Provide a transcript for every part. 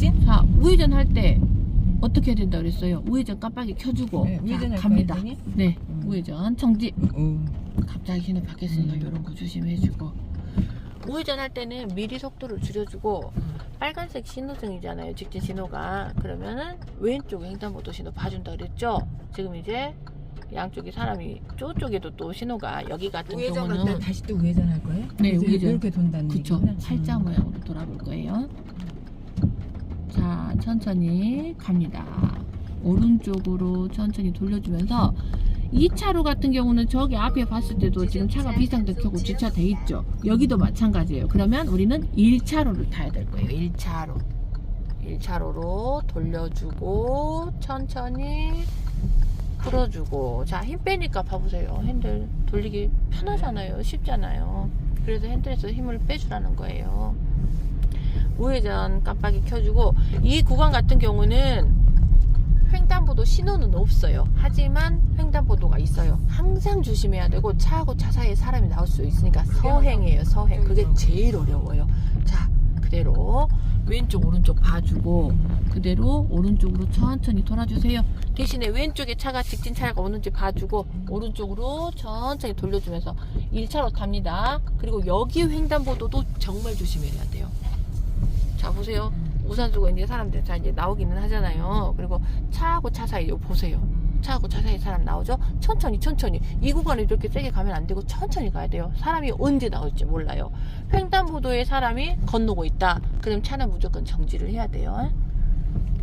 직진? 자 우회전 할 때 어떻게 해야 된다 그랬어요? 우회전 깜빡이 켜주고 네, 우회전 자, 할 갑니다. 선생님? 네 음. 우회전 정지. 어. 갑자기 신호 바뀌었으니까 음. 이런 거 조심해주고 우회전 할 때는 미리 속도를 줄여주고 음. 빨간색 신호등이잖아요 직진 신호가 그러면은 왼쪽 횡단보도 신호 봐준다 그랬죠 지금 이제 양쪽에 사람이 저쪽에도 또 신호가 여기 같은 우회전 경우는 갔다 다시 또 우회전 할 거예요? 네, 우회전. 이렇게 돈다는 그쵸 얘기구나. 팔자 음. 모양으로 돌아볼 거예요 자 천천히 갑니다. 오른쪽으로 천천히 돌려주면서 2차로 같은 경우는 저기 앞에 봤을 때도 지금 차가 비상등 켜고 주차돼 있죠. 여기도 마찬가지예요. 그러면 우리는 1차로를 타야 될 거예요. 1차로. 1차로로 돌려주고 천천히 풀어주고. 자 힘 빼니까 봐보세요. 핸들 돌리기 편하잖아요. 쉽잖아요. 그래서 핸들에서 힘을 빼주라는 거예요 우회전 깜빡이 켜주고 이 구간 같은 경우는 횡단보도 신호는 없어요. 하지만 횡단보도가 있어요. 항상 조심해야 되고 차하고 차 사이에 사람이 나올 수 있으니까 서행이에요 서행. 그게 제일 어려워요. 자 그대로 왼쪽 오른쪽 봐주고 그대로 오른쪽으로 천천히 돌아주세요. 대신에 왼쪽에 차가 직진 차가 오는지 봐주고 오른쪽으로 천천히 돌려주면서 1차로 탑니다. 그리고 여기 횡단보도도 정말 조심해야 돼요 자 보세요. 우산 쓰고 있는 사람들 자 이제 나오기는 하잖아요. 그리고 차하고 차 사이 요 보세요. 차하고 차 사이 사람 나오죠? 천천히 천천히. 이 구간을 이렇게 세게 가면 안 되고 천천히 가야 돼요. 사람이 언제 나올지 몰라요. 횡단보도에 사람이 건너고 있다. 그럼 차는 무조건 정지를 해야 돼요.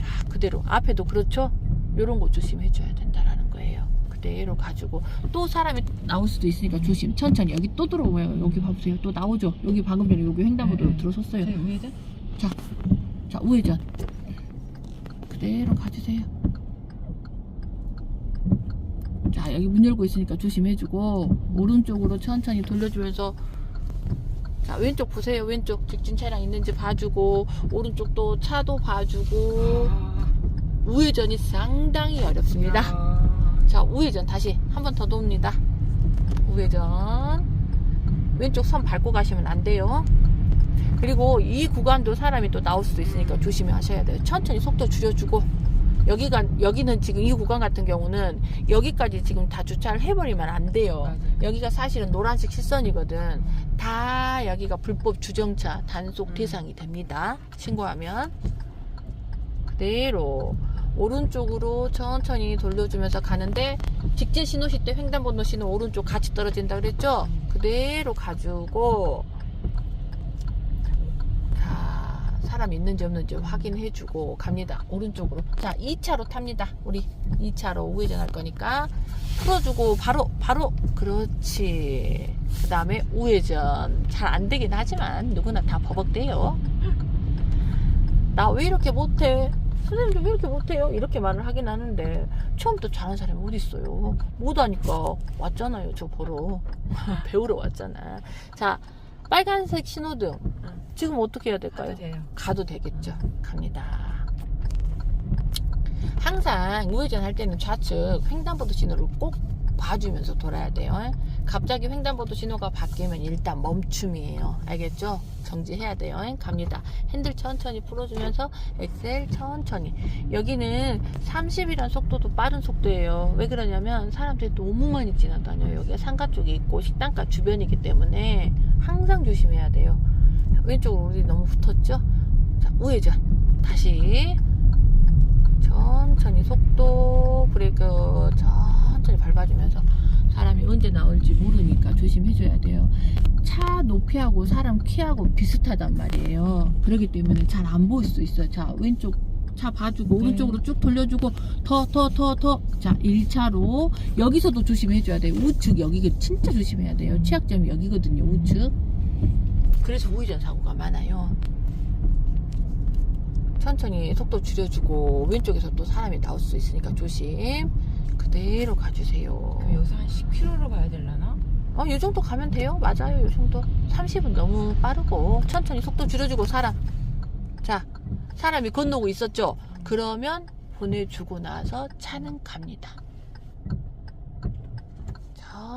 자 그대로. 앞에도 그렇죠? 요런 거 조심해 줘야 된다라는 거예요. 그대로 가지고. 또 사람이 나올 수도 있으니까 조심. 천천히. 여기 또 들어와요. 여기 봐보세요. 또 나오죠? 여기 방금 전에 여기 횡단보도로 네. 들어섰어요 우회전? 자 우회전. 그대로 가주세요. 자 여기 문 열고 있으니까 조심해주고 오른쪽으로 천천히 돌려주면서 자 왼쪽 보세요. 왼쪽 직진 차량 있는지 봐주고 오른쪽도 차도 봐주고. 우회전이 상당히 어렵습니다. 자 우회전 다시 한 번 더 돕니다. 우회전. 왼쪽 선 밟고 가시면 안 돼요 그리고 이 구간도 사람이 또 나올 수도 있으니까 조심히 하셔야 돼요. 천천히 속도 줄여주고 여기가 여기는 지금 이 구간 같은 경우는 여기까지 지금 다 주차를 해버리면 안 돼요. 맞아요. 여기가 사실은 노란색 실선이거든. 다 여기가 불법 주정차 단속 음. 대상이 됩니다. 신고하면. 그대로 오른쪽으로 천천히 돌려주면서 가는데 직진 신호 시 때 횡단보도 신호 오른쪽 같이 떨어진다 그랬죠? 그대로 가지고 자 사람 있는지 없는지 확인해주고 갑니다. 오른쪽으로. 자 2차로 탑니다. 우리 2차로 우회전 할 거니까. 풀어주고 바로 바로. 그렇지. 그 다음에 우회전. 잘 안 되긴 하지만 누구나 다 버벅대요. 나 왜 이렇게 못해? 선생님도 왜 이렇게 못해요? 이렇게 말을 하긴 하는데 처음부터 잘하는 사람이 어디 있어요? 못하니까 왔잖아요 저 보러. 배우러 왔잖아. 자 빨간색 신호등 지금 어떻게 해야 될까요? 가도 돼요. 가도 되겠죠. 갑니다. 항상 우회전 할 때는 좌측 횡단보도 신호를 꼭 봐주면서 돌아야 돼요. 갑자기 횡단보도 신호가 바뀌면 일단 멈춤이에요. 알겠죠? 정지해야 돼요. 갑니다. 핸들 천천히 풀어주면서 엑셀 천천히. 여기는 30이란 속도도 빠른 속도예요. 왜 그러냐면 사람들이 너무 많이 지나다녀요. 여기가 상가 쪽에 있고 식당가 주변이기 때문에 항상 조심해야 돼요. 왼쪽으로 우리 너무 붙었죠? 자, 우회전. 다시. 천천히 속도 브레이크 천천히 밟아주면서 사람이 언제 나올지 모르니까 조심해줘야 돼요. 차 높이하고 사람 키하고 비슷하단 말이에요. 그렇기 때문에 잘 안 보일 수 있어요. 자, 왼쪽 차 봐주고 네. 오른쪽으로 쭉 돌려주고 더 더 더 더 자 1차로 여기서도 조심해줘야 돼요 우측 여기 진짜 조심해야 돼요 취약점이 여기거든요 우측 그래서 우회전 사고가 많아요 천천히 속도 줄여주고 왼쪽에서 또 사람이 나올 수 있으니까 조심 그대로 가주세요 그럼 여기서 한 10km로 가야 되려나? 어, 이 정도 가면 돼요. 맞아요. 이 정도. 30은 너무 빠르고 천천히 속도 줄여주고 사람. 자, 사람이 건너고 있었죠. 그러면 보내주고 나서 차는 갑니다.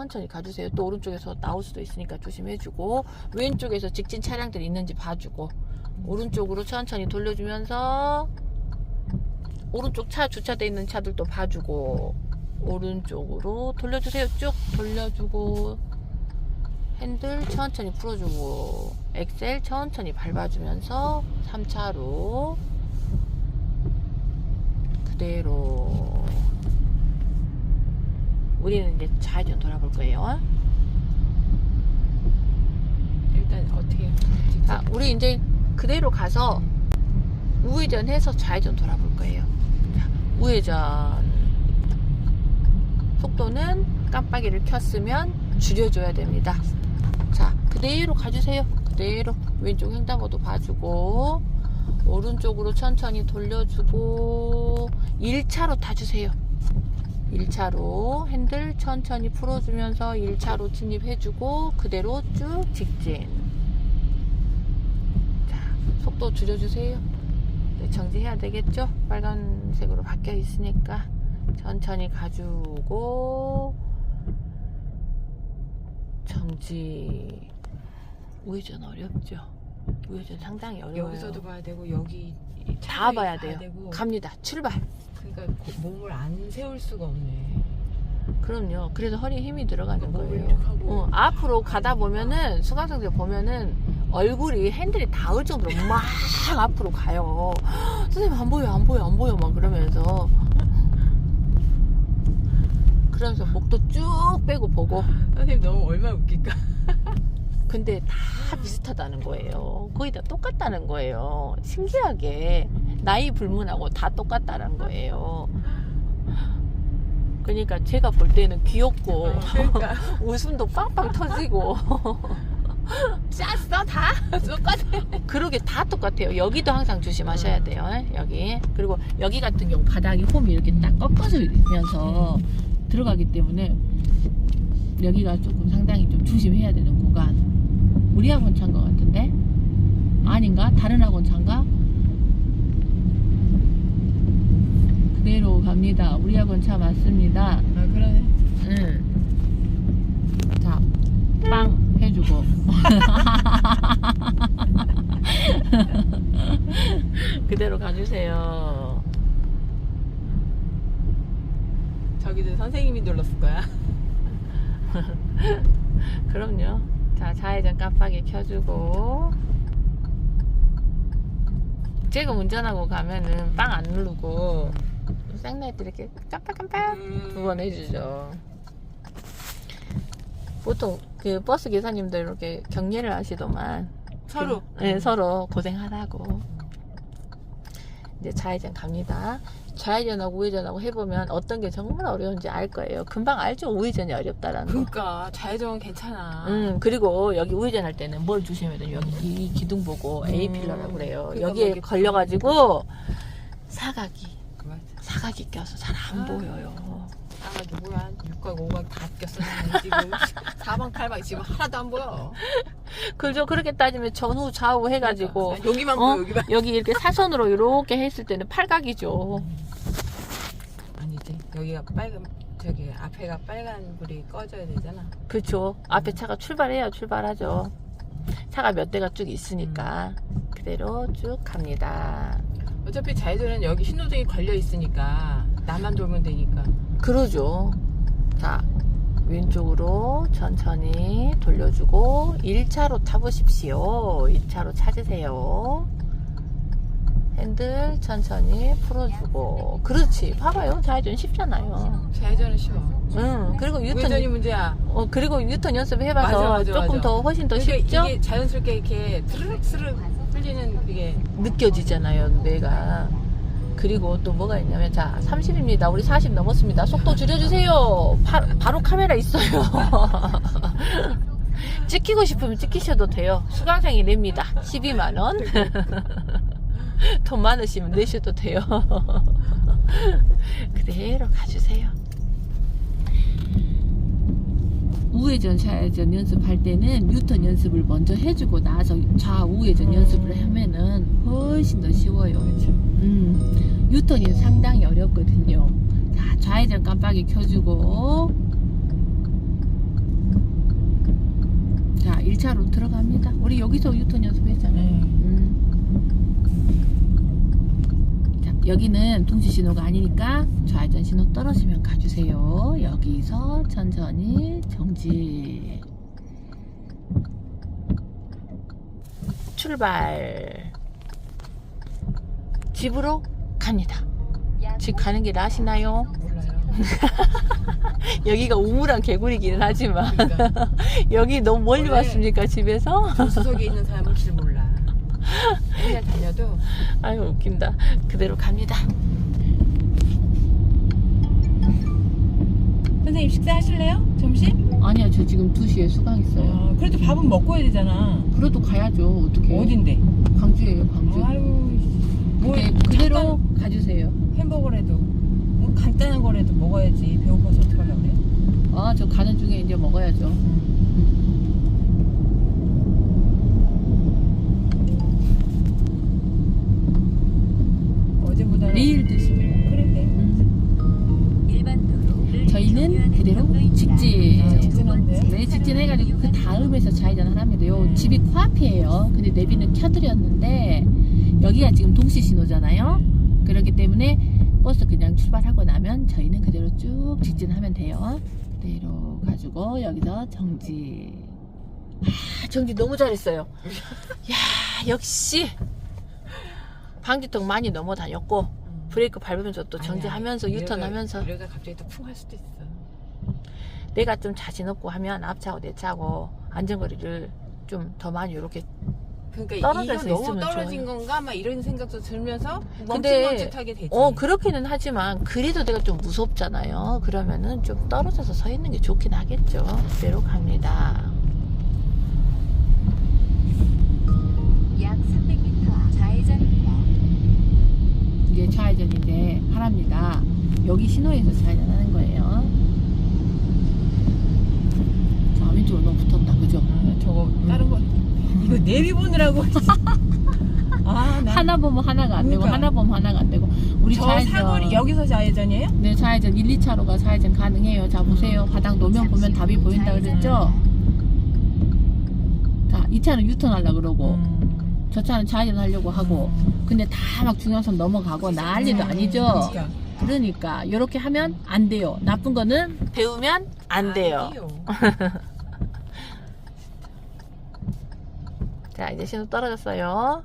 천천히 가주세요. 또 오른쪽에서 나올 수도 있으니까 조심해주고 왼쪽에서 직진 차량들이 있는지 봐주고 오른쪽으로 천천히 돌려주면서 오른쪽 차 주차돼 있는 차들도 봐주고 오른쪽으로 돌려주세요. 쭉 돌려주고 핸들 천천히 풀어주고 엑셀 천천히 밟아주면서 3차로 그대로. 우리는 이제 좌회전 돌아볼 거예요. 일단 어떻게 자 우리 이제 그대로 가서 우회전해서 좌회전 돌아볼 거예요. 자, 우회전 속도는 깜빡이를 켰으면 줄여줘야 됩니다. 자 그대로 가주세요. 그대로 왼쪽 횡단보도 봐주고 오른쪽으로 천천히 돌려주고 1차로 타주세요. 1차로 핸들 천천히 풀어주면서 1차로 진입해주고 그대로 쭉 직진. 자 속도 줄여주세요. 네, 정지해야 되겠죠? 빨간색으로 바뀌어 있으니까 천천히 가주고 정지. 우회전 어렵죠. 우회전 상당히 어려워요. 여기서도 봐야 되고 여기 다 봐야 돼요. 되고. 갑니다. 출발. 그러니까 고- 몸을 안 세울 수가 없네. 그럼요. 그래서 허리에 힘이 들어가는 몸을 거예요. 어, 앞으로 가다 보면은 수강생들 보면은 얼굴이 핸들이 닿을 정도로 막 앞으로 가요. 선생님 안 보여 안 보여 안 보여 막 그러면서 그러면서 목도 쭉 빼고 보고 선생님 너무 얼마나 웃길까? 근데 다 비슷하다는 거예요. 거의 다 똑같다는 거예요. 신기하게 나이 불문하고 다 똑같다는 거예요. 그러니까 제가 볼 때는 귀엽고 그러니까 웃음도 빵빵 터지고 짰어 다 똑같아. 그러게 다 똑같아요. 여기도 항상 조심하셔야 돼요. 여기 그리고 여기 같은 경우 바닥이 홈이 이렇게 딱 꺾어지면서 들어가기 때문에 여기가 조금 상당히 좀 조심해야 되는 구간. 우리 학원 차인 것 같은데 아닌가? 다른 학원 차인가? 그대로 갑니다. 우리 학원 차 맞습니다. 아 그러네. 응. 자, 빵 해주고. 그대로 가주세요. 저기도 선생님이 눌렀을 거야. 그럼요. 자, 좌회전 깜빡이 켜주고. 제가 운전하고 가면은 빵 안 누르고 생라이트 이렇게 깜빡깜빡 두 번 해주죠. 보통 그 버스 기사님들 이렇게 격려를 하시더만. 서로. 그, 네, 서로 고생하라고. 이제 좌회전 갑니다. 좌회전하고 우회전하고 해보면 어떤 게 정말 어려운지 알 거예요. 금방 알죠? 우회전이 어렵다라는 거. 그러니까 좌회전 괜찮아. 음, 그리고 여기 우회전할 때는 뭘 조심해야 돼요? 여기 이, 이 기둥 보고 A 음, 필러라고 그래요. 그러니까 여기에 걸려가지고 사각이, 맞아. 사각이 껴서 잘안 아. 보여요. 아 뭐야 6각 5각 다 꼈어 지금 4방 8방 지금 하나도 안 보여. 그죠? 그렇게 따지면 전후 좌우 해가지고 그러니까. 여기만 어? 보여 여기만. 여기 이렇게 사선으로 이렇게 했을 때는 팔각이죠. 아니지 여기가 빨간 저기 앞에가 빨간 불이 꺼져야 되잖아. 그렇죠. 앞에 차가 출발해야 출발하죠. 차가 몇 대가 쭉 있으니까 그대로 쭉 갑니다. 어차피 좌회전은 여기 신호등이 걸려 있으니까 나만 돌면 되니까. 그러죠. 자, 왼쪽으로 천천히 돌려주고 1차로 타보십시오. 1차로 찾으세요. 핸들 천천히 풀어주고 그렇지. 봐봐요. 좌회전 쉽잖아요. 좌회전은 쉬워. 응. 그리고 유턴 우회전이 문제야. 어 그리고 유턴 연습해봐서 맞아, 맞아, 조금 맞아. 더 훨씬 더 그러니까 쉽죠? 이게 자연스럽게 이렇게 스르륵 스르륵 흘리는 이게 느껴지잖아요, 뇌가. 그리고 또 뭐가 있냐면, 자, 30입니다. 우리 40 넘었습니다. 속도 줄여주세요. 바, 바로 카메라 있어요. 찍히고 싶으면 찍히셔도 돼요. 수강생이 냅니다. 12만원. 돈 많으시면 내셔도 돼요. 그대로 가주세요. 우회전, 좌회전 연습할 때는 뉴턴 연습을 먼저 해주고 나서 좌우회전 연습을 하면은 훨씬 더 쉬워요. 음, 뉴턴이 상당히 어렵거든요. 자, 좌회전 깜빡이 켜주고 자, 1차로 들어갑니다. 우리 여기서 유턴 연습했잖아요. 네. 음. 여기는 동시 신호가 아니니까 좌회전 신호 떨어지면 가주세요. 여기서 천천히 정지. 출발. 집으로 갑니다. 집 가는 길 아시나요? 몰라요. 여기가 우물한 개구리기는 하지만 그러니까 여기 너무 멀리 왔습니까 집에서? 조수석에 있는 사람은 길 몰라. 맨날 다녀도 아유 웃긴다. 그대로 갑니다. 선생님 식사하실래요? 점심? 아니야 저 지금 2시에 수강 있어요. 어, 그래도 밥은 먹고 해야 되잖아. 그래도 가야죠. 어떻게? 어딘데? 광주예요 광주. 아유, 뭘 네, 그대로 가주세요. 햄버거라도 뭐 간단한 거라도 먹어야지. 배고파서 어떡하려고 그래? 아 저 가는 중에 이제 먹어야죠. 어제보다는 내일 드시면. 그래. 저희는 그대로 직진. 아? 네, 직진해가지고 그 다음에서 좌회전을 합니다. 요 음. 집이 코앞이에요. 근데 내비는 켜드렸는데 여기가 지금 동시 신호잖아요. 그렇기 때문에 버스 그냥 출발하고 나면 저희는 그대로 쭉 직진하면 돼요. 그대로 가지고 여기서 정지. 아, 정지 너무 잘했어요. 야, 역시 방지턱 많이 넘어 다녔고 브레이크 밟으면서 또 정지하면서 유턴하면서 이러다 갑자기 또 쿵 할 수도 있어. 내가 좀 자신 없고 하면 앞차고 내 차고 안전거리를 좀 더 많이 이렇게 그러니까 떨어져서 이거 너무 떨어진 좋아요. 건가 막 이런 생각도 들면서 근데 멈칫멈칫하게 되지. 어 그렇게는 하지만 그래도 내가 좀 무섭잖아요 그러면은 좀 떨어져서 서 있는 게 좋긴 하겠죠 그대로 갑니다 약 300m 좌회전입니다. 이제 좌회전인데 하랍니다. 여기 신호에서 좌회전하는 거예요. 자 왼쪽으로 너무 붙었다. 그죠? 아, 저거 다른 거 이거 내비 보느라고. 아, 나 하나 보면 하나가 안 되고 그러니까. 하나 보면 하나가 안 되고. 우리 저 좌회전. 사거리 여기서 좌회전이에요? 네 좌회전. 1, 2차로가 좌회전 가능해요. 자 보세요. 바닥 노면 보면 답이 보인다 그랬죠? 자이 차는 유턴하려 그러고. 음. 저 차는 좌회전 하려고 하고 근데 다 막 중앙선 넘어가고 난리도 아니죠 그러니까. 이렇게 하면 안 돼요 나쁜 거는 배우면 안 돼요. 자 이제 신호 떨어졌어요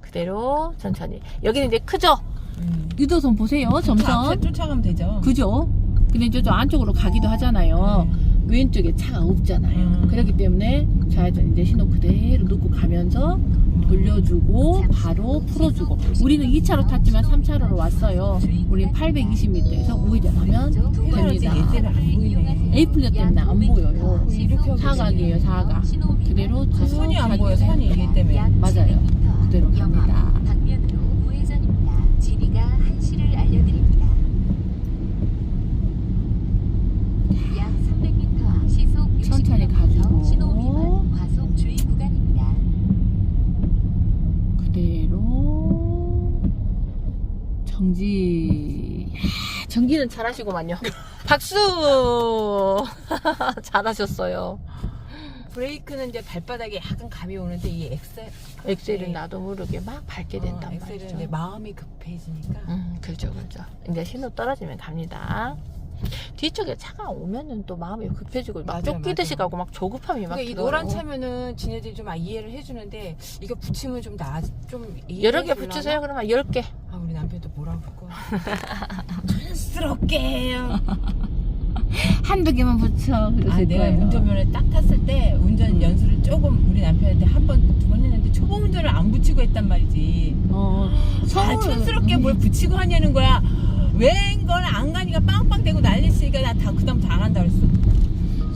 그대로 천천히 여기는 이제 크죠 음. 유도선 보세요 저 점선 쫓아가면 되죠. 그죠 근데 저쪽 안쪽으로 가기도 하잖아요 음. 왼쪽에 차가 없잖아요. 음. 그렇기 때문에 좌회전 이제 신호 그대로 놓고 가면서 돌려주고 바로 풀어주고. 우리는 2차로 탔지만 3차로로 왔어요. 우린 820m에서 우회전 하면 됩니다. 예대를 안 보이네. A 플랫 때문에 안 보여요. 사각이에요 사각. 그대로 쭉 선이 안 보여. 선이 얘 때문에. 맞아요. 그대로 갑니다. 방면으로 우회전입니다. 지리가 한시를 알려드립니다. 약 300m 시속 60km 천천히 가지고. 신호 위반 과속 주의 구간입니다. 그대로 정지 야, 정기는 잘하시고만요. 박수! 잘하셨어요. 브레이크는 이제 발바닥에 약간 감이 오는데 이 엑셀 엑셀은 나도 모르게 막 밟게 된단 어, 엑셀은 말이죠. 이제 마음이 급해지니까. 음 그죠 그죠. 이제 신호 떨어지면 갑니다. 뒤쪽에 차가 오면은 또 마음이 급해지고 막 맞아, 쫓기듯이 맞아. 가고 막 조급함이 막 그러니까 이 들어요. 노란 차면은 지네들이 좀 아, 이해를 해주는데 이거 붙이면 좀 나, 좀 여러 개? 붙이세요. 그러면 10개. 아 우리 남편도 뭐라고. 촌스럽게. 한두 개만 붙여 아 내가 운전면허 딱 탔을 때 운전 음. 연수를 조금 우리 남편한테 한 번 두 번 했는데 초보 운전을 안 붙이고 했단 말이지. 어, 아 촌스럽게 음. 뭘 붙이고 하냐는 거야. 웬건 안 가니까 빵빵 대고 난리치니까 나 다 그다음부터 안 한다 그랬어.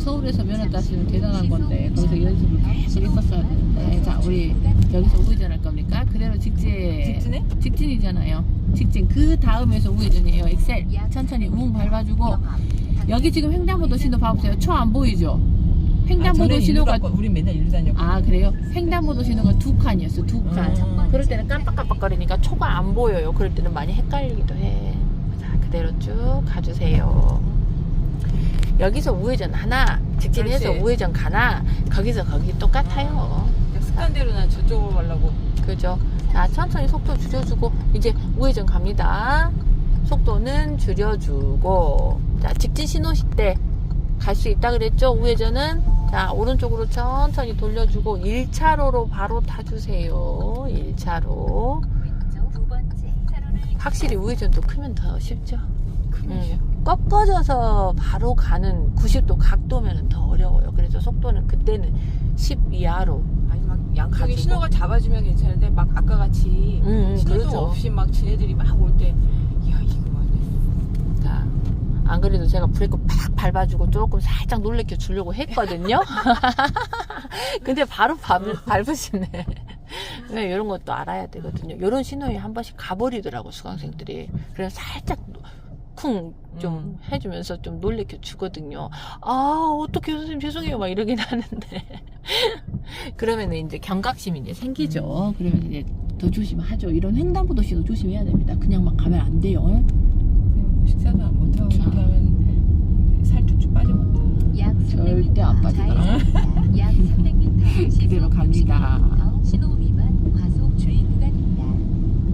서울에서 면허 따시는 대단한 건데 거기서 연습을 계속 했었어야 되는데 자 우리 여기서 우회전할 겁니까? 그대로 직진 직진해? 직진이잖아요 직진 그 다음에서 우회전이에요 엑셀 천천히 웅 밟아주고 여기 지금 횡단보도 신호 봐보세요 초 안 보이죠? 횡단보도 아, 신호가 우리 맨날 일로 다녔고. 아 그래요? 횡단보도 신호가 두 칸이었어 두칸 음. 그럴 때는 깜빡깜빡거리니까 초가 안 보여요 그럴 때는 많이 헷갈리기도 해자 그대로 쭉 가주세요 여기서 우회전 하나 직진해서 그렇지. 우회전 가나 거기서 거기 똑같아요 그냥 습관대로 난 저쪽으로 가려고. 그죠 자, 천천히 속도 줄여주고, 이제 우회전 갑니다. 속도는 줄여주고, 자, 직진 신호시 때갈 수 있다 그랬죠? 우회전은. 자, 오른쪽으로 천천히 돌려주고, 1차로로 바로 타주세요. 1차로. 왼쪽 두 번째 차로를 확실히 우회전도 크면 더 쉽죠? 음, 꺾어져서 바로 가는 90도 각도면 더 어려워요. 그래서 속도는 그때는 10 이하로. 아니 막 양쪽에 가지고. 신호가 잡아주면 괜찮은데 막 아까 같이 음, 음, 신호도 그렇죠. 없이 막 지네들이 막 올 때 이야 이거 맞네 자, 안 그래도 제가 브레이크 팍 밟아주고 조금 살짝 놀래켜 주려고 했거든요. 근데 바로 밟, 밟으시네. 네, 이런 것도 알아야 되거든요. 이런 신호에 한 번씩 가버리더라고, 수강생들이. 그래서 살짝 쿵 좀 음. 해주면서 좀 놀래켜 주거든요. 아, 어떻게 선생님 죄송해요. 막 이러긴 하는데. 그러면 이제 경각심이 이제 생기죠. 그러면 이제 더 조심하죠. 이런 횡단보도 시도 조심해야 됩니다. 그냥 막 가면 안 돼요. 식사도 안 못하고 자. 이렇게 하면 살 쭉쭉 빠져간다 약 300m 절대 안 빠지더라. 좌회전입니다. 약 300m 그대로 갑니다.